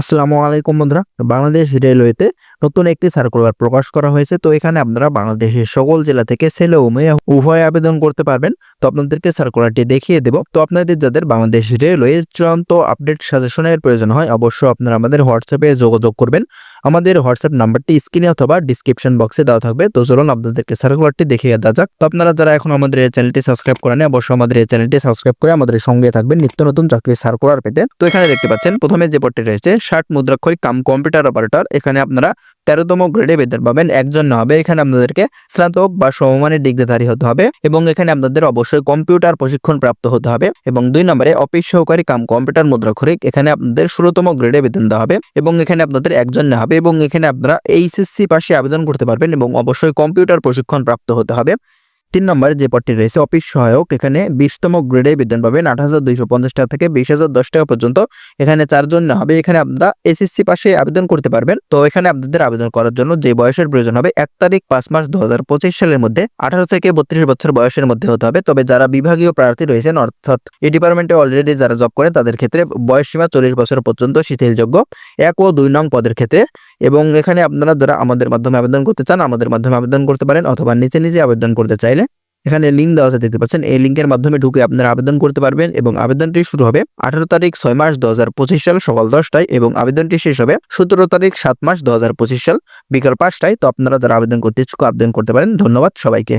আসসালামু আলাইকুম বন্ধুরা। বাংলাদেশ রেলওয়েতে নতুন একটি সার্কুলার প্রকাশ করা হয়েছে। তো এখানে আপনারা বাংলাদেশের সকল জেলা থেকে ছেলে ও মেয়ে উভয় আবেদন করতে পারবেন। তো আপনাদেরকে সার্কুলারটি দেখিয়ে দেব। তো আপনাদের যাদের বাংলাদেশ রেলওয়ে চূড়ান্ত আপডেট সাজেশনের প্রয়োজন হয়, অবশ্যই আপনারা আমাদের হোয়াটসঅ্যাপে যোগাযোগ করবেন। আমাদের হোয়াটসঅ্যাপ নাম্বারটি স্ক্রিনে অথবা ডিসক্রিপশন বক্সে দেওয়া থাকবে। তো চলুন আপনাদেরকে সার্কুলারটি দেখিয়ে দেওয়া যাক। তো আপনারা যারা এখন আমাদের এই চ্যানেলটি সাবস্ক্রাইব করেন অবশ্যই আমাদের এই চ্যানেলটি সাবস্ক্রাইব করে আমাদের সঙ্গে থাকবেন। নিত্য নতুন চাকরির সার্কুলার পেতে। তো এখানে দেখতে পাচ্ছেন, প্রথমে যে পদটি রয়েছে ষাট মুদ্রাক্ষরিক কাম কম্পিউটার অপারেটর এখানে আপনারা তেরোতম গ্রেডে বেতন পাবেন, একজন হবে, এখানে আপনাদেরকে স্নাতক বা সমমানের ডিগ্রিধারী হতে হবে এবং এখানে আপনাদের অবশ্যই কম্পিউটার প্রশিক্ষণ প্রাপ্ত হতে হবে এবং দুই নম্বরে অফিস সহকারী কাম কম্পিউটার মুদ্রাক্ষরিক, এখানে আপনাদের ষোলোতম গ্রেডে বেতন দেওয়া হবে এবং এখানে আপনাদের একজন হবে এবং এখানে আপনারা এইচএসসি পাশে আবেদন করতে পারবেন এবং অবশ্যই কম্পিউটার প্রশিক্ষণ প্রাপ্ত হতে হবে। তিন নম্বরে যে পদটি রয়েছে, অফিস সহায়ক, এখানে বিশতম গ্রেডে বেতন পাবেন আট হাজার দুইশো পঞ্চাশ টাকা থেকে বিশ হাজার দশ টাকা পর্যন্ত। এখানে চারজন না হবে, এখানে আপনারা এসএসসি পাশে আবেদন করতে পারবেন। তো এখানে আপনাদের আবেদন করার জন্য যে বয়সের প্রয়োজন হবে, এক তারিখ পাঁচ মাস দু হাজার পঁচিশ সালের মধ্যে আঠারো থেকে বত্রিশ বছর বয়সের মধ্যে হতে হবে। তবে যারা বিভাগীয় প্রার্থী রয়েছেন, অর্থাৎ এই ডিপার্টমেন্টে অলরেডি যারা জব করেন, তাদের ক্ষেত্রে বয়স সীমা চল্লিশ বছর পর্যন্ত শিথিলযোগ্য। এক ও দুই নং পদের ক্ষেত্রে এবং এখানে আপনারা যারা আমাদের মাধ্যমে আবেদন করতে চান, আমাদের মাধ্যমে আবেদন করতে পারেন অথবা নিচে নিজে আবেদন করতে চাইলে এখানে লিঙ্ক দেওয়া আছে, দেখতে পাচ্ছেন? এই লিঙ্কের মাধ্যমে ঢুকে আপনারা আবেদন করতে পারবেন এবং আবেদনটি শুরু হবে আঠারো তারিখ ছয় মাস দু হাজার পঁচিশ সাল সকাল দশটায় এবং আবেদনটি শেষ হবে সতেরো তারিখ সাত মাস দু হাজার পঁচিশ সাল বিকাল পাঁচটায়। তো আপনারা যারা আবেদন করতে ইচ্ছুক, আবেদন করতে পারেন। ধন্যবাদ সবাইকে।